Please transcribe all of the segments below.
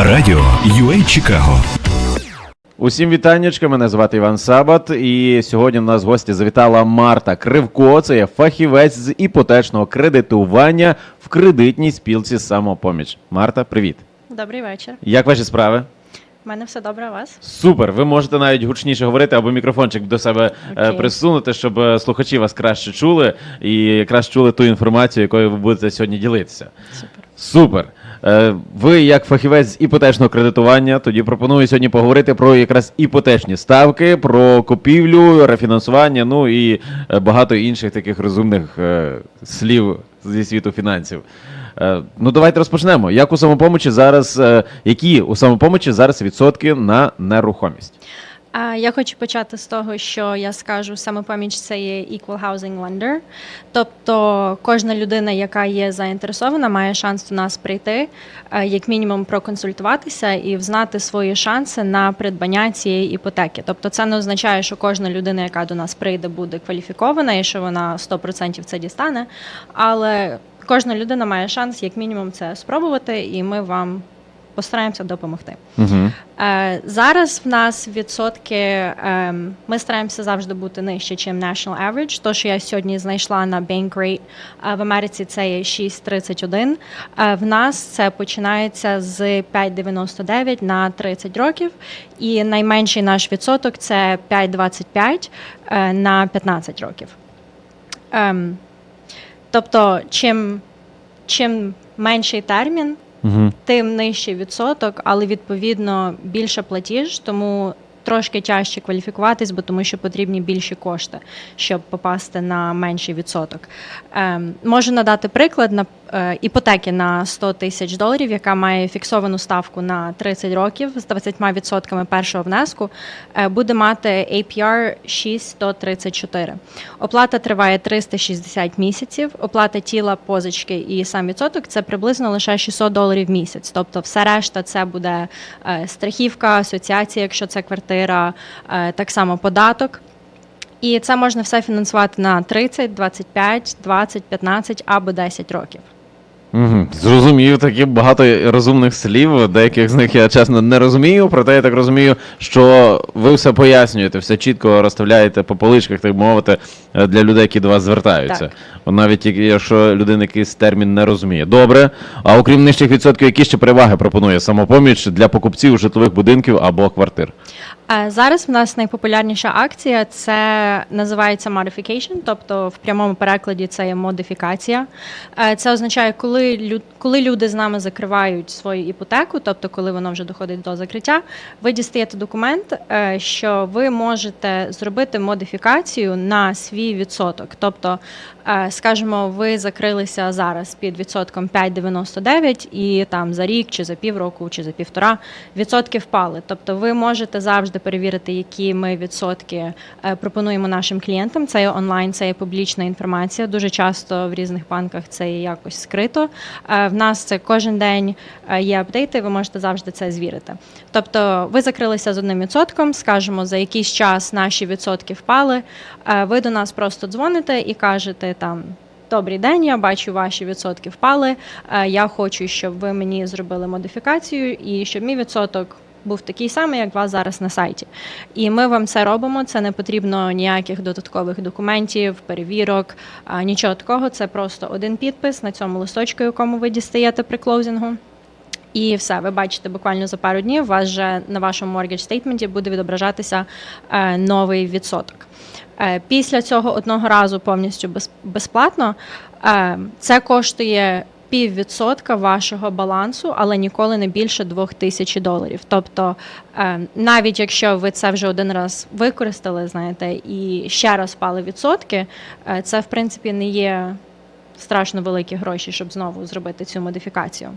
Радіо UA Чикаго. Усім вітаннячка, мене звати Іван Сабат, і сьогодні в нас в гості завітала Марта Кривко. Це є фахівець з іпотечного кредитування в кредитній спілці самопоміч. Марта, привіт! Добрий вечір. Як ваші справи? У мене все добре у вас? Супер! Ви можете навіть гучніше говорити або мікрофончик до себе е, Окей. присунути, щоб е, слухачі вас краще чули і якраз чули ту інформацію, якою ви будете сьогодні ділитися. Супер. Супер. Е, Ви, як фахівець з іпотечного кредитування, тоді пропоную сьогодні поговорити про якраз іпотечні ставки, про купівлю, рефінансування, ну і е, багато інших таких розумних е, слів зі світу фінансів. Ну, давайте розпочнемо. Як у самопомочі зараз, які у самопомочі зараз відсотки на нерухомість? Я хочу почати з того, що я скажу, самопоміч це є Equal Housing Lender. Тобто кожна людина, яка є заінтересована, має шанс до нас прийти, е, як мінімум проконсультуватися і взнати свої шанси на придбання цієї іпотеки. Тобто це не означає, що кожна людина, яка до нас прийде, буде кваліфікована і що вона 100% це дістане. Але кожна людина має шанс, як мінімум, це спробувати, і ми вам постараємося допомогти. Угу. Е, Зараз в нас відсотки, ем, ми стараємося завжди бути нижче, ніж National Average. То, що я сьогодні знайшла на Bank Rate, е, в Америці це є 6,31. Е, В нас це починається з 5,99 на 30 років. І найменший наш відсоток це 5,25 е, на 15 років. Ем, Тобто, чим, чим менший термін, Угу. тим нижчий відсоток, але відповідно більше платіж, тому трошки тяжче кваліфікуватись, бо тому що потрібні більші кошти, щоб попасти на менший відсоток. Ем, можу надати приклад іпотеки на 100 тисяч доларів, яка має фіксовану ставку на 30 років з 20% першого внеску, е, буде мати APR 634. Оплата триває 360 місяців. Оплата тіла, позички і сам відсоток це приблизно лише 600 доларів в місяць. Тобто, все решта це буде е, страхівка, асоціація, якщо це квартира, е, так само податок. І це можна все фінансувати на 30, 25, 20, 15 або 10 років. Угу. Зрозумів такі багато розумних слів. Деяких з них я чесно не розумію. Проте я так розумію, що ви все пояснюєте, все чітко розставляєте по поличках, так мовити, е, для людей, які до вас звертаються. Так. Навіть якщо людина якийсь термін не розуміє. Добре. А окрім нижчих відсотків, які ще переваги пропонує самопоміч для покупців житлових будинків або квартир? Е, Зараз в нас найпопулярніша акція це називається modification, тобто в прямому перекладі це є модифікація. Е, Це означає, коли коли люди з нами закривають свою іпотеку, тобто коли воно вже доходить до закриття, ви дістаєте документ, е, що ви можете зробити модифікацію на свій відсоток. Тобто, скажімо, ви закрилися зараз під відсотком 5,99 і там за рік, чи за півроку, чи за півтора відсотки впали. Тобто, ви можете завжди перевірити, які ми відсотки е, пропонуємо нашим клієнтам. Це є онлайн, це є публічна інформація. Дуже часто в різних банках це є якось скрито. Е, В нас це кожен день е, є апдейти. Ви можете завжди це звірити. Тобто, ви закрилися з одним відсотком, скажімо, за якийсь час наші відсотки впали. Ви до нас просто дзвоните і кажете там. Добрий день, я бачу, ваші відсотки впали. Я хочу, щоб ви мені зробили модифікацію і щоб мій відсоток був такий самий, як у вас зараз на сайті. І ми вам це робимо. Це не потрібно ніяких додаткових документів, перевірок, нічого такого. Це просто один підпис на цьому листочку, якому ви дістаєте при клоузингу. І все, ви бачите, буквально за пару днів у вас вже на вашому mortgage стейтменті буде відображатися е, новий відсоток. Е, Після цього одного разу повністю безплатно е, це коштує піввідсотка вашого балансу, але ніколи не більше двох тисяч доларів. Тобто, е, навіть якщо ви це вже один раз використали, знаєте, і ще раз пали відсотки, е, це в принципі не є страшно великі гроші, щоб знову зробити цю модифікацію.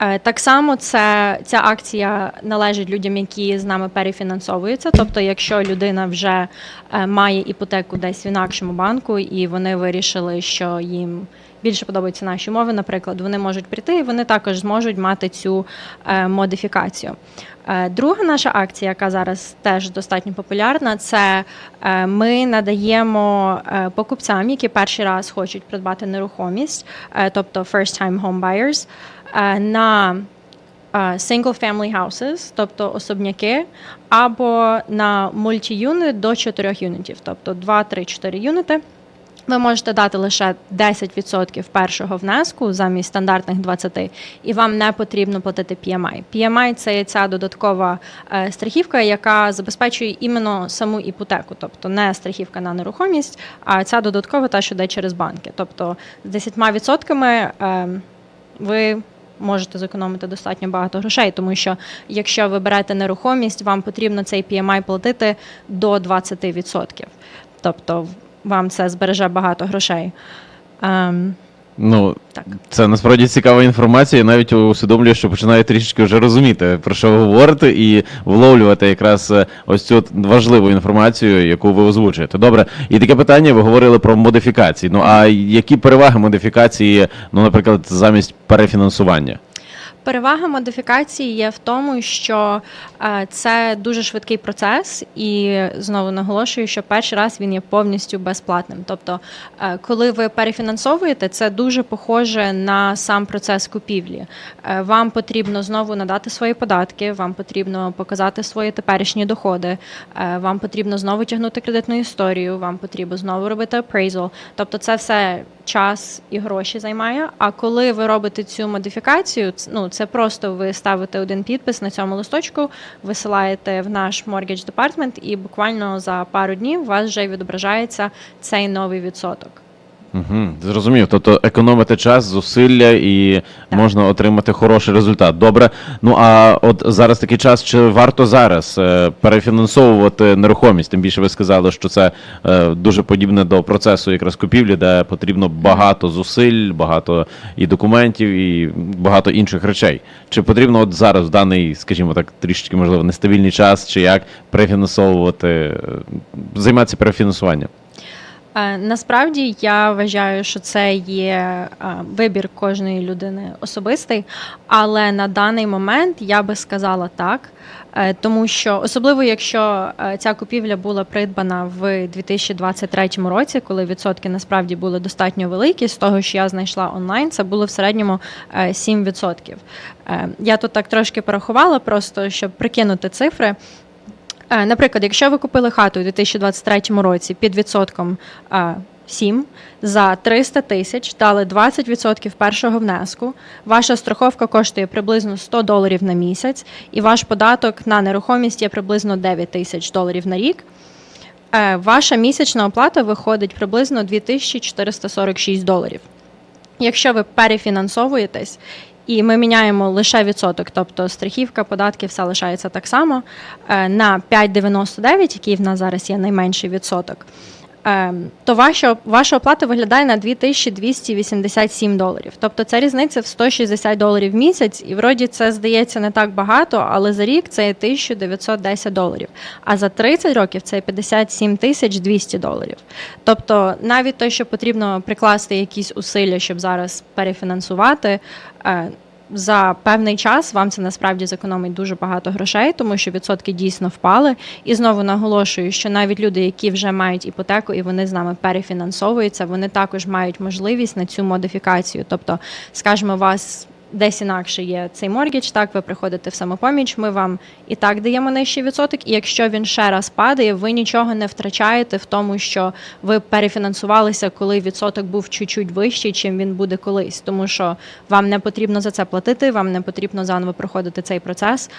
Е, Так само це, ця акція належить людям, які з нами перефінансовуються. Тобто, якщо людина вже е, має іпотеку десь в інакшому банку, і вони вирішили, що їм більше подобаються наші умови, наприклад, вони можуть прийти і вони також зможуть мати цю е, модифікацію. Друга наша акція, яка зараз теж достатньо популярна, це ми надаємо покупцям, які перший раз хочуть придбати нерухомість, тобто first time home buyers, на е, single family houses, тобто особняки, або на multi-unit до 4 юнітів, тобто 2, 3, 4 юніти. Ви можете дати лише 10% першого внеску замість стандартних 20%, і вам не потрібно платити PMI. PMI – це ця додаткова е, страхівка, яка забезпечує іменно саму іпотеку, тобто не страхівка на нерухомість, а ця додаткова та, що йде через банки. Тобто з 10% е, ви можете зекономити достатньо багато грошей, тому що якщо ви берете нерухомість, вам потрібно цей PMI платити до 20%. Тобто вам це збереже багато грошей. Ем, Ну, Так. це насправді цікава інформація. Я навіть усвідомлюю, що починаю трішечки вже розуміти, про що ви говорите, і вловлювати якраз е, ось цю важливу інформацію, яку ви озвучуєте. Добре, і таке питання: ви говорили про модифікації. Ну а які переваги модифікації, ну, наприклад, замість перефінансування? Перевага модифікації є в тому, що е, це дуже швидкий процес, і знову наголошую, що перший раз він є повністю безплатним. Тобто, е, коли ви перефінансовуєте, це дуже похоже на сам процес купівлі. Е, Вам потрібно знову надати свої податки, вам потрібно показати свої теперішні доходи, вам потрібно знову тягнути кредитну історію, вам потрібно знову робити appraisal. Тобто, це все час і гроші займає. А коли ви робите цю модифікацію, ну це просто ви ставите один підпис на цьому листочку, висилаєте в наш mortgage department, і буквально за пару днів у вас вже відображається цей новий відсоток. Угу, зрозумів. Тобто економити час, зусилля і можна отримати хороший результат. Добре. Ну а от зараз такий час, чи варто зараз е, перефінансовувати нерухомість? Тим більше ви сказали, що це е, дуже подібне до процесу якраз купівлі, де потрібно багато зусиль, багато і документів, і багато інших речей. Чи потрібно от зараз в даний, скажімо так, трішечки можливо нестабільний час, чи як перефінансовувати, е, займатися перефінансуванням? Е, Насправді я вважаю, що це є е, вибір кожної людини особистий, але на даний момент я би сказала так, е, тому що особливо якщо ця купівля була придбана в 2023 році, коли відсотки насправді були достатньо великі, з того, що я знайшла онлайн, це було в середньому е, 7%. Е, Я тут так трошки порахувала, просто щоб прикинути цифри. Е, Наприклад, якщо ви купили хату у 2023 році під відсотком е, 7 за 300 тисяч, дали 20% першого внеску, ваша страховка коштує приблизно 100 доларів на місяць, і ваш податок на нерухомість є приблизно 9 тисяч доларів на рік. Е, Ваша місячна оплата виходить приблизно 2446 доларів. Якщо ви перефінансовуєтесь, і ми міняємо лише відсоток, тобто страхівка, податки, все лишається так само е, на 5,99, який в нас зараз є найменший відсоток, то ваша, ваша оплата виглядає на 2287 доларів. Тобто це різниця в 160 доларів в місяць, і вроді це здається не так багато, але за рік це 1910 доларів. А за 30 років це 57 тисяч 200 доларів. Тобто, навіть те, що потрібно прикласти якісь усилля, щоб зараз перефінансувати. За певний час вам це насправді зекономить дуже багато грошей, тому що відсотки дійсно впали. І знову наголошую, що навіть люди, які вже мають іпотеку і вони з нами перефінансовуються, вони також мають можливість на цю модифікацію. Тобто, скажімо, вас десь інакше є цей моргідж, так ви приходите в самопоміч, ми вам і так даємо нижчий відсоток. І якщо він ще раз падає, ви нічого не втрачаєте в тому, що ви перефінансувалися, коли відсоток був чуть-чуть вищий, чим він буде колись. Тому що вам не потрібно за це платити, вам не потрібно заново проходити цей процес.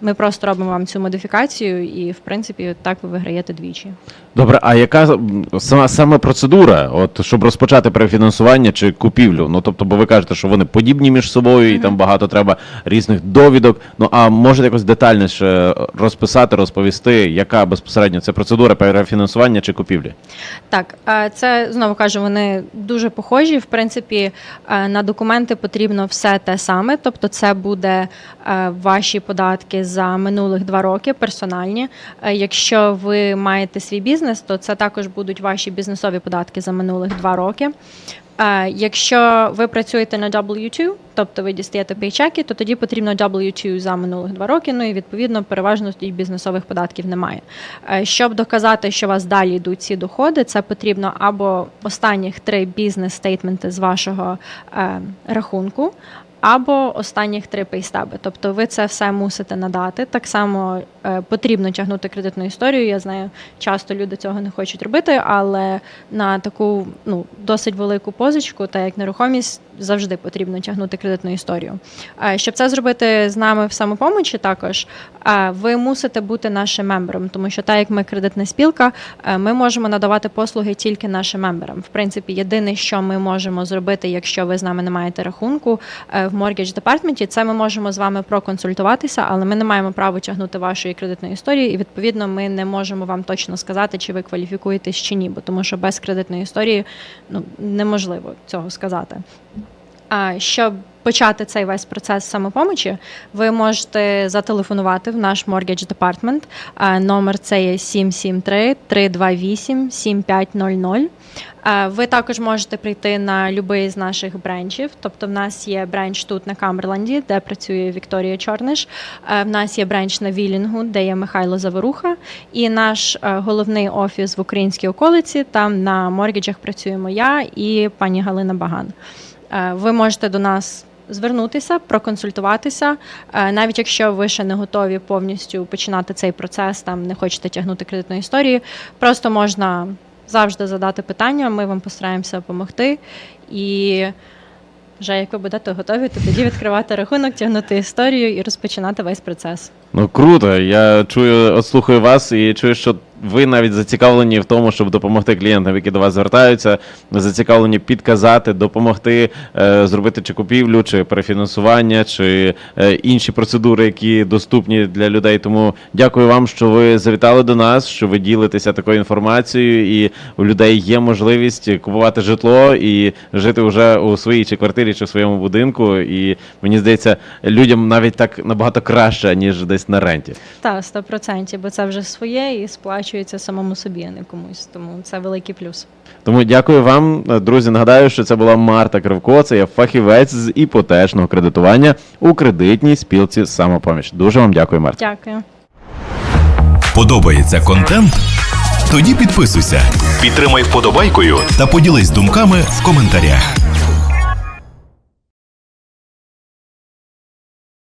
Ми просто робимо вам цю модифікацію, і в принципі так ви виграєте двічі. Добре, а яка сама саме процедура, от щоб розпочати перефінансування чи купівлю? Ну тобто, бо ви кажете, що вони подібні між собою, і там багато треба різних довідок. Ну а можете якось детальніше розписати, розповісти, яка безпосередньо це процедура перефінансування чи купівлі? Так, це знову кажу, вони дуже похожі. В принципі, на документи потрібно все те саме. Тобто, це буде ваші податки за минулих два роки, персональні. Е, Якщо ви маєте свій бізнес, то це також будуть ваші бізнесові податки за минулих два роки. Е, Якщо ви працюєте на W2, тобто ви дістаєте пейчеки, то тоді потрібно W2 за минулих два роки. Ну і відповідно переважно тоді бізнесових податків немає. Е, Щоб доказати, що у вас далі йдуть ці доходи, це потрібно або останніх три бізнес-стейтменти з вашого рахунку, або останніх три пейстаби. Тобто ви це все мусите надати. Так само е, потрібно тягнути кредитну історію. Я знаю, часто люди цього не хочуть робити, але на таку ну, досить велику позичку, та як нерухомість, завжди потрібно тягнути кредитну історію. Щоб це зробити з нами в самопомочі, також ви мусите бути нашим мембером, тому що так як ми кредитна спілка, ми можемо надавати послуги тільки нашим мемберам. В принципі, єдине, що ми можемо зробити, якщо ви з нами не маєте рахунку в Mortgage Department, це ми можемо з вами проконсультуватися, але ми не маємо права тягнути вашої кредитної історії, і відповідно ми не можемо вам точно сказати, чи ви кваліфікуєтесь чи ні, бо тому що без кредитної історії ну неможливо цього сказати. Щоб почати цей весь процес самопомочі, ви можете зателефонувати в наш Mortgage Department. Номер це є 773 328 7500. Ви також можете прийти на будь-який з наших бренчів. Тобто, в нас є бренч тут на Камберленді, де працює Вікторія Чорниш. В нас є бренч на Вілінгу, де є Михайло Заворуха. І наш е, головний офіс в українській околиці. Там на моргіджах працюємо я і пані Галина Баган. Е, Ви можете до нас звернутися, проконсультуватися, Е, навіть якщо ви ще не готові повністю починати цей процес, там не хочете тягнути кредитну історію, просто можна завжди задати питання, ми вам постараємося допомогти. І вже як ви будете готові, то тоді відкривати рахунок, тягнути історію і розпочинати весь процес. Ну круто. Я чую, от слухаю вас і чую, що ви навіть зацікавлені в тому, щоб допомогти клієнтам, які до вас звертаються, зацікавлені підказати, допомогти е, зробити чи купівлю, чи перефінансування, чи е, інші процедури, які доступні для людей. Тому дякую вам, що ви завітали до нас, що ви ділитеся такою інформацією, і у людей є можливість купувати житло і жити вже у своїй чи квартирі, чи в своєму будинку. І мені здається, людям навіть так набагато краще, ніж десь на ренті. Так, 100%, бо це вже своє і сплачується самому собі, а не комусь. Тому це великий плюс. Тому дякую вам, друзі. Нагадаю, що це була Марта Кривко, це є фахівець з іпотечного кредитування у кредитній спілці самопоміч. Дуже вам дякую, Марта. Дякую. Подобається контент? Тоді підписуйся, підтримай вподобайкою та поділись думками в коментарях.